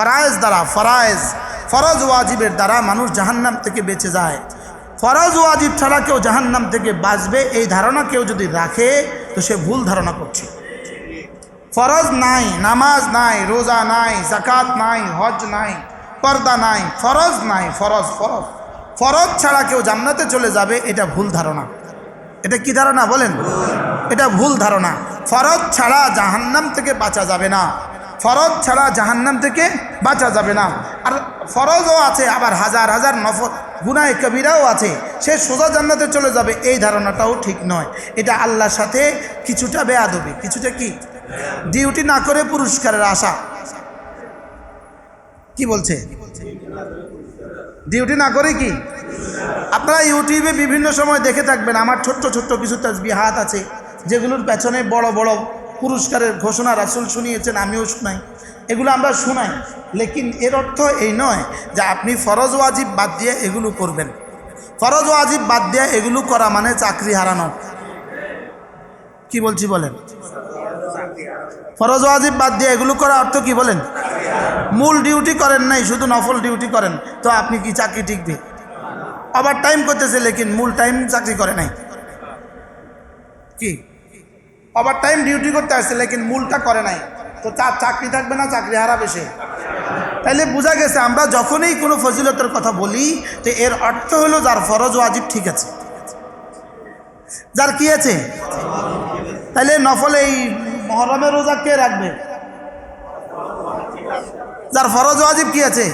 ফরায়েজ দ্বারা, ফরায়েজ, ফরজ ওয়াজিবের দ্বারা মানুষ জাহান্নাম থেকে বেঁচে যায়। ফরজ ওয়াজিব ছাড়া কেউ জাহান্নাম থেকে বাঁচবে, এই ধারণা কেউ যদি রাখে, তো সে ভুল ধারণা করছে। ফরজ নাই, নামাজ নাই, রোজা নাই জাকাত নাই, হজ নাই, পর্দা নাই, ফরজ নাই, ফরজ ফরজ। ফরজ ছাড়া কেউ জান্নাতে চলে যাবে, এটা ভুল ধারণা। এটা কি ধারণা বলেন? এটা ভুল ধারণা। ফরজ ছাড়া জাহান্নাম থেকে বাঁচা যাবে না। ফরজ ছাড়া জাহান্নাম থেকে বাঁচা যাবে না। আর ফরজও আছে, আবার হাজার হাজার নফর গুনায় কবিরাও আছে। সে সোজা জান্নাতে চলে যাবে, এই ধারণাটাও ঠিক নয়। এটা আল্লাহর সাথে কিছুটা বেয়াদবি। কিছুটা কি? ডিউটি না করে পুরস্কারের আশা। কি বলছে? ডিউটি না করে কি? আপনারা ইউটিউবে বিভিন্ন সময় দেখে থাকবেন, আমার ছোট্ট ছোট্ট কিছু হাত আছে, যেগুলোর পেছনে বড় বড় পুরস্কারের ঘোষণা রাসুল শুনিয়েছেন, আমিও শুনাই। এগুলো আমরা শুনাই, লেকিন এর অর্থ এই নয় যে আপনি ফরজ ওয়াজিব বাদ দিয়ে এগুলো করবেন। ফরজ ওয়াজিব বাদ দিয়ে এগুলো করা মানে চাকরি হারানো। কি বলছি বলেন? ফরজ ওয়াজিব বাদ দিয়ে এগুলো করা অর্থ কি বলেন? মূল ডিউটি করেন নাই, শুধু নফল ডিউটি করেন, তো আপনি কি চাকরি টিকবে? আবার টাইম করতেছে, লেকিন মূল টাইম চাকরি করে নাই। কি? ওভার টাইম ডিউটি করতে আসছে লেকিন মূলটা করে নাই। তো তার চাকরি থাকবে না চাকরি হারাবে সে। তাইলে বোঝা গেছে আমরা যখনই কোনো ফজিলতের কথা বলি তো এর অর্থ হলো যার ফরজ ওয়াজিব ঠিক আছে। যার কি আছে? তাইলে নফল এই মহরমের রোজা কে রাখবে? যার ফরজ ওয়াজিব কি আছে?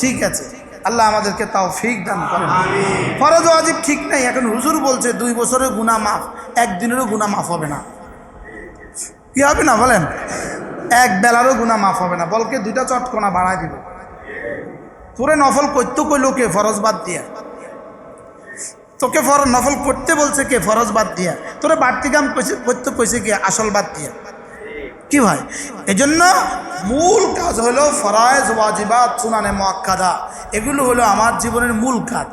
ঠিক আছে। আল্লাহ আমাদেরকে তাও ফিক দান করেন। ফরজ ওয়াজিব ঠিক নাই এখন হুজুর বলছে দুই বছরের গুণা মাফ। একদিনেরও গুণা মাফ হবে না। কি হবে না বলেন? এক বেলারও গুণা মাফ হবে না। বলকে দুইটা চটকোনা বাড়াই দিব। তোরে নফল করতে কইল কে? ফরজ বাদ দিয়া। তোকে ফর নফল করতে বলছে কে? ফরজ বাদ দিয়া। তোরে বাড়তি কাম করতে কইছে কে? আসল বাদ দিয়া। কি ভাই? এজন্য মূল কাজ হলো ফরায়েজ, ওয়াজিবাত, সুনানে মোয়াক্কাদা এগুলো হলো আমার জীবনের মূল কাজ।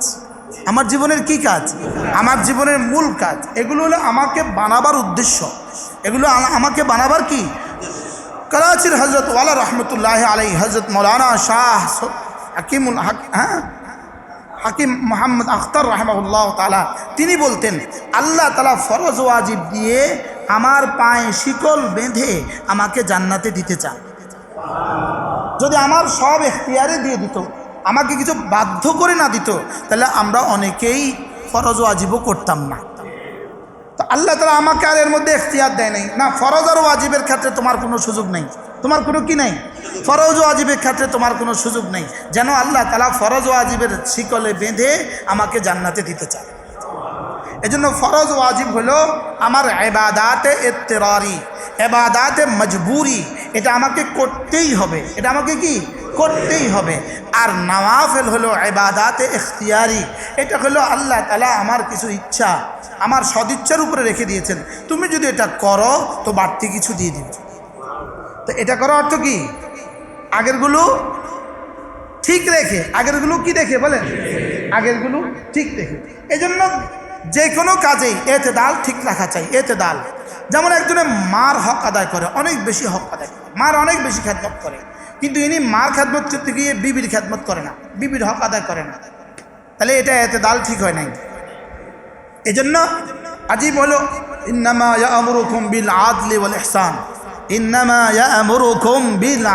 আমার জীবনের কি কাজ? আমার জীবনের মূল কাজ। এগুলো হলো আমাকে বানাবার উদ্দেশ্য। এগুলো আমাকে বানাবার কি? করাচির হজরত ওয়ালা রহমতুল্লাহ আলাই হজরত মৌলানা শাহ হাকিমুল হ্যাঁ? হাকিম মোহাম্মদ আখতার রহমাউল্লাহ তালা তিনি বলতেন, আল্লাহ তালা ফরজ ওয়াজিব দিয়ে আমার পায়ে শিকল বেঁধে আমাকে জান্নাতে দিতে চান। যদি আমার সব এখতিয়ারে দিয়ে দিত আমাকে কিছু বাধ্য করে না দিত, তাহলে আমরা অনেকেই ফরজ ওয়াজিবও করতাম না। তো আল্লাহ তালা আমাকে আর এর মধ্যে এখতিয়ার দেয় নাই। না, ফরজ আর ওয়াজিবের ক্ষেত্রে তোমার কোনো সুযোগ নেই। তোমার কোনো কি নেই? ফরজ ওয়াজিবের ক্ষেত্রে তোমার কোনো সুযোগ নেই। যেন আল্লাহ তালা ফরজ ওয়াজিবের শিকলে বেঁধে আমাকে জান্নাতে দিতে চায়। এজন্য ফরজ ওয়াজিব হলো আমার এবাদাতে এত্তেরারি এবাদাতে মজবুরি। এটা আমাকে করতেই হবে। এটা আমাকে কি? করতেই হবে। আর নওয়াফেল হলো এবাদাতে এখতিয়ারি এটা হলো আল্লাহ তালা আমার কিছু ইচ্ছা, আমার সদিচ্ছার উপরে রেখে দিয়েছেন। তুমি যদি এটা করো, তো বাড়তি কিছু দিয়ে দিবে। তো এটা করার অর্থ কি? আগেরগুলো ঠিক রেখে, আগেরগুলো কি দেখে বলেন? আগেরগুলো ঠিক রেখে এই জন্য যে কোনো কাজেই এতে দাল ঠিক রাখা চাই এতে দাল যেমন একজনে মার হক আদায় করে, অনেক বেশি হক আদায় করে, মার অনেক বেশি খ্যাতমত করে। কিন্তু ইনি মার খ্যাতমত করতে গিয়ে বিবির খ্যাতমত করে না, বিবির হক আদায় করে না। তাহলে এটা এতে দাল ঠিক হয় নাই। এজন্য আজীব হলো, ইন্নামা বিল ইন্নামা বিল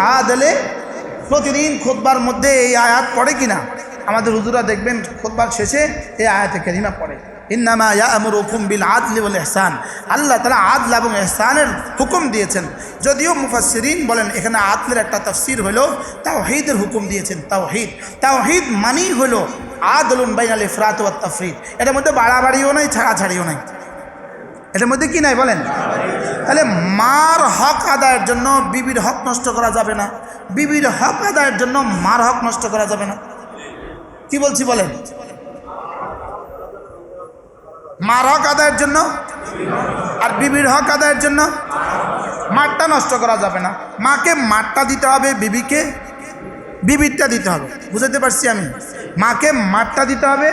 প্রতিদিন খোদবার মধ্যে এই আয়াত পড়ে কিনা? আমাদের হুজুরা দেখবেন খোদবার শেষে এই আয়াতে কারিমা পড়ে। ইন্নামা ইয়ামুরুকুম বিল আদলি ওয়াল ইহসান আল্লাহ তাআলা আদল এবং ইহসানের হুকুম দিয়েছেন। যদিও মুফাসসিরিন বলেন, এখানে আদলের একটা তাফসীর হলো তাওহীদের হুকুম দিয়েছেন, তাওহীদ। তাওহীদ মানেই হলো আদলুন বাইনাল ইফরাত ওয়াত তাফরিদ। এটার মধ্যে বাড়াবাড়িও নাই, ছাড়াছাড়িও নাই। এটার মধ্যে কি নাই বলেন? তাহলে মার হক আদায়ের জন্য বিবির হক নষ্ট করা যাবে না। বিবির হক আদায়ের জন্য মার হক নষ্ট করা যাবে না। কি বলছি বলেন? মার হক আদায়ের জন্য আর বিবির হক আদায়ের জন্য মাঠটা নষ্ট করা যাবে না। মাকে মাঠটা দিতে হবে, বিবিকে বিবিরটা দিতে হবে। বুঝাতে পারছি আমি? মাকে মাঠটা দিতে হবে,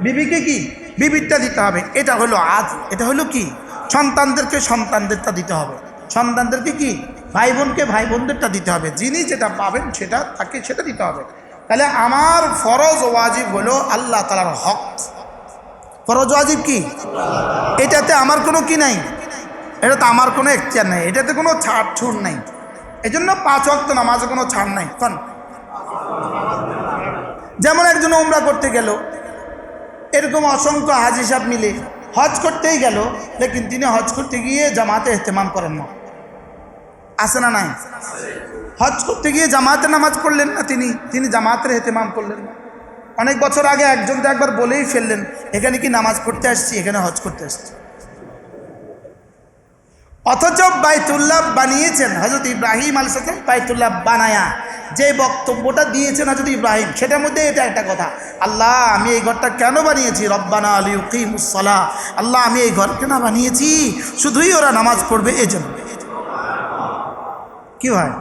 বিবিকে কি? বিবিরটা দিতে হবে। এটা হলো আজ, এটা হলো কি? সন্তানদেরকে সন্তানদেরটা দিতে হবে। সন্তানদেরকে কি? ভাই বোনকে ভাই বোনদেরটা দিতে হবে। যিনি যেটা পাবেন সেটা, তাকে সেটা দিতে হবে। তাহলে আমার ফরজ ওয়াজিব হলো আল্লাহ তালার হক। ফরজ ওয়াজিব কি? এটাতে আমার কোনো কি নাই? এটাতে আমার কোনো এখতিয়ার নেই। এটাতে কোনো ছাড় ছুট নাই। এই জন্য পাঁচ অক্ত নামাজে কোনো ছাড় নাই। কন যেমন একজন উমরা করতে গেল, এরকম অসংখ্য হাজি সাহেব মিলে হজ করতেই গেল, লেকিন তিনি হজ করতে গিয়ে জামাতে এহতেমাম করেন না। আসে না নাই? হজ করতে গিয়ে জামাতে নামাজ পড়লেন না তিনি? তিনি জামাতের এহতেমাম করলেন না। অনেক বছর আগে একজন তো একবার বলেই ফেললেন, এখানে কি নামাজ পড়তে আসছি? এখানে হজ করতে আসছি। অথচ বাইতুল্লাহ বানিয়েছেন হজরত ইব্রাহিম আল সাথে বাইতুল্লাহ বানায়া, যে বক্তব্যটা দিয়েছেন হজরত ইব্রাহিম, সেটার মধ্যে এটা একটা কথা, আল্লাহ, আমি এই ঘরটা কেন বানিয়েছি? রব্বানা আলী উকিমুসলা আল্লাহ, আমি এই ঘর কেন বানিয়েছি? শুধুই ওরা নামাজ পড়বে এই জন্য কি হয়?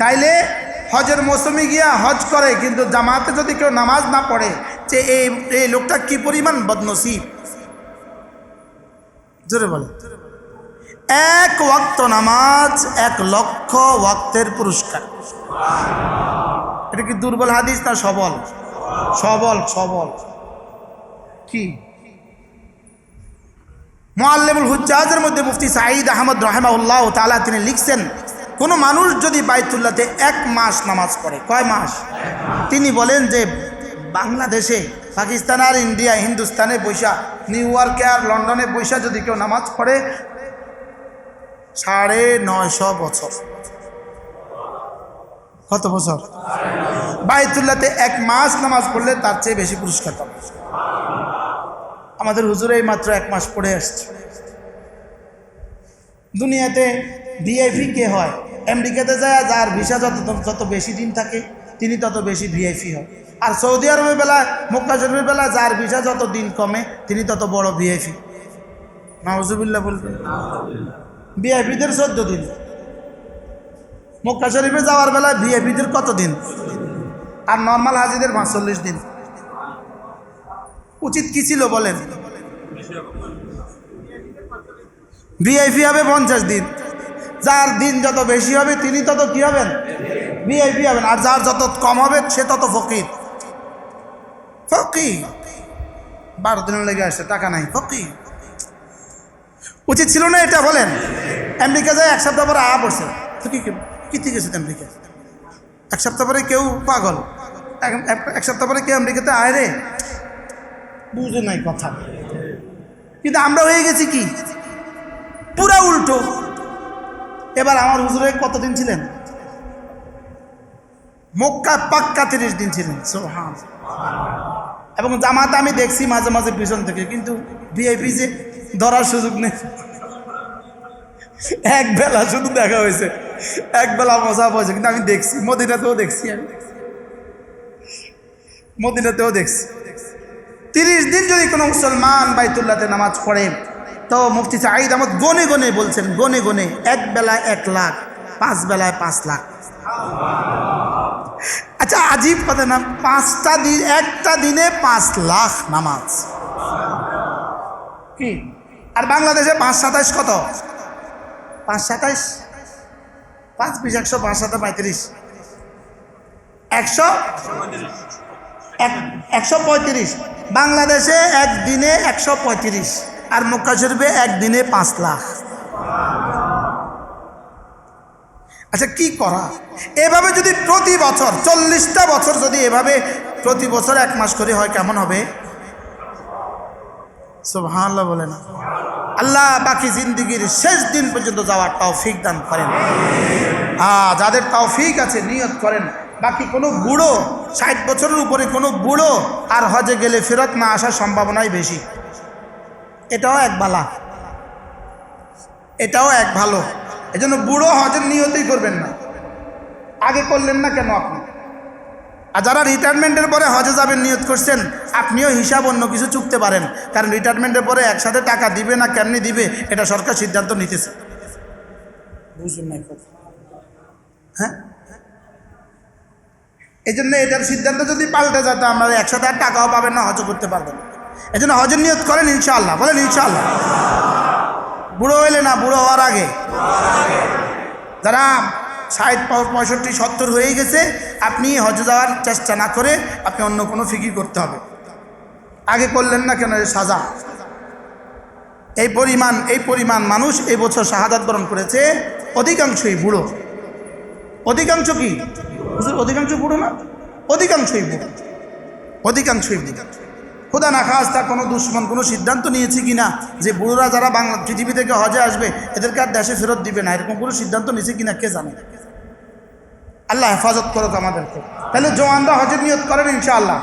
তাইলে হজের মৌসুমে গিয়া হজ করে, কিন্তু জামাতে যদি কেউ নামাজ না পড়ে, যে এই এই লোকটা কি পরিমাণ বদনসিব? জোরে বলে। এক ওয়াক্ত নামাজ, এক লক্ষ ওয়াক্তের পুরস্কার। এটা কি দুর্বল হাদিস না সবল? সবল সবল। কি? মোয়াল্লেমুল হুজ্জাজের মধ্যে মুফতি সাঈদ আহমদ রহমাউল্লাহ তালা তিনি লিখছেন কোনো মানুষ যদি বাইতুল্লাতে এক মাস নামাজ পড়ে, কয় মাস? তিনি বলেন যে, বাংলাদেশে, পাকিস্তান আর ইন্ডিয়া, হিন্দুস্তানে বৈশা, নিউ ইয়র্কে আর লন্ডনে বৈশা যদি কেউ নামাজ পড়ে, সাড়ে নয়শো বছর। কত বছর? বাইতুল্লাতে এক মাস নামাজ পড়লে তার চেয়ে বেশি পুরস্কার পাবে। আমাদের হুজুর মাত্র এক মাস পড়ে আসছে। দুনিয়াতে ভিআইপি কে হয়? আমেরিকাতে যায়, যার ভিসা যত যত বেশি দিন থাকে, তিনি তত বেশি ভিআইপি হয়। আর সৌদি আরবের বেলায়, মক্কা শরীফের বেলায় যার ভিসা যত দিন কমে, তিনি তত বড় ভিআইপি নওয়াজুবিল্লাহ বলবেন ভিআইপিদের চোদ্দ দিন। মক্কা শরীফে যাওয়ার বেলায় ভিআইপিদের কত দিন? আর নর্মাল হাজিদের পাঁচচল্লিশ দিন। উচিত কি ছিল বলেন? ভিআইপি হবে পঞ্চাশ দিন। যার দিন যত বেশি হবে, তিনি তত কি হবেন? ভিআইপি হবেন। আর যার যত কম হবে, সে তত ফকির। ফকির। বারো দিনের লেগে আসছে, টাকা নাই। ফকির। উচিত ছিল না এটা বলেন। আমেরিকা যায়, এক সপ্তাহ পরে আ পড়ছে। ঠিক আছে আমেরিকা এক সপ্তাহ পরে কেউ পাগল। এক সপ্তাহ পরে কেউ আমেরিকাতে আয় রে। বুঝে নাই কথা। কিন্তু আমরা হয়ে গেছি কি? পুরা উল্টো। এবার আমার হুজুরে কতদিন ছিলেন? মক্কা পাক্কা তিরিশ দিন ছিলেন সোহান এবং জামাতে আমি দেখছি মাঝে মাঝে পিছন থেকে, কিন্তু ভিআইপি যে ধরার সুযোগ নেই। এক বেলা শুধু দেখা হয়েছে, এক বেলা মজা হয়েছে কিন্তু আমি দেখছি, মদিনাতেও দেখছি আমি। মদিনাতেও দেখছি। তিরিশ দিন যদি কোনো মুসলমান বাইতুল্লাতে নামাজ পড়ে তো মুফতি সাঈদ আহমদ গনে গনে বলছেন, গনে গনে এক বেলায় এক লাখ, পাঁচ বেলায় পাঁচ লাখ। আচ্ছা আজীব কথা না, পাঁচটা দিন, একটা দিনে পাঁচ লাখ নামাজ। কি? আর বাংলাদেশে পাঁচ সাতাইশ কত? পাঁচ সাতাইশ পাঁচ বিশ, একশো, পাঁচ সাতা, পঁয়ত্রিশ। একশো? এক- একশো পঁয়ত্রিশ। বাংলাদেশে একদিনে একশো পঁয়ত্রিশ। আর মক্কা শরীফে একদিনে পাঁচ লাখ। আচ্ছা কি করা? এভাবে যদি প্রতি বছর, চল্লিশটা বছর যদি এভাবে প্রতি বছর এক মাস করে হয়, কেমন হবে? সুবহানাল্লাহ বলে না। আল্লাহ বাকি জিন্দগির শেষ দিন পর্যন্ত যাওয়ার তৌফিক দান করেন। হ্যাঁ যাদের তৌফিক আছে, নিয়ত করেন। বাকি কোনো বুড়ো, ষাট বছরের উপরে কোনো বুড়ো আর হজে গেলে ফেরত না আসার সম্ভাবনাই বেশি। এটাও এক বালা। এটাও এক ভালো। এজন্য বুড়ো হজের নিয়তই করবেন না। আগে করলেন না কেন আপনি? আর যারা রিটায়ারমেন্টের পরে হজে যাবেন, নিয়ত করছেন, আপনিও হিসাব অন্য কিছু চুকতে পারেন। কারণ রিটায়ারমেন্টের পরে একসাথে টাকা দিবে না, কেমনি দিবে, এটা সরকার সিদ্ধান্ত নিতেছে। হ্যাঁ? এই জন্য এটার সিদ্ধান্ত যদি পাল্টে যায় তো আমরা একসাথে আর টাকাও পাবেন না হজ করতে পারবেন না। এই জন্য হজের নিয়ত করেন ইনশাআল্লাহ। বলেন ইনশাআল্লাহ। বুড়ো হইলে না, বুড়ো হওয়ার আগে। যারা ষাট, পঁয়ষট্টি, সত্তর হয়ে গেছে, আপনি হজে যাওয়ার চেষ্টা না করে আপনি অন্য কোনো ফিকির করতে হবে। আগে করলেন না কেন সাজা? এই পরিমাণ এই পরিমাণ মানুষ এই বছর শাহাদাত বরণ করেছে অধিকাংশই বুড়ো। অধিকাংশ কি? অধিকাংশ বুড়ো না? অধিকাংশই বুড়ো। অধিকাংশই বুড়ো। খোদা না খাস্তা কোনো দুশ্মন, কোনো সিদ্ধান্ত নিয়েছে কি না যে বুড়োরা যারা বাংলা, পৃথিবী থেকে হজে আসবে, এদেরকে আর দেশে ফেরত দিবে না। এরকম কোনো সিদ্ধান্ত নিয়েছে কি না কে জানে? আল্লাহ হেফাজত করুক আমাদেরকে। তাহলে জওয়ানরা হজের নিয়ত করেন ইনশাআল্লাহ।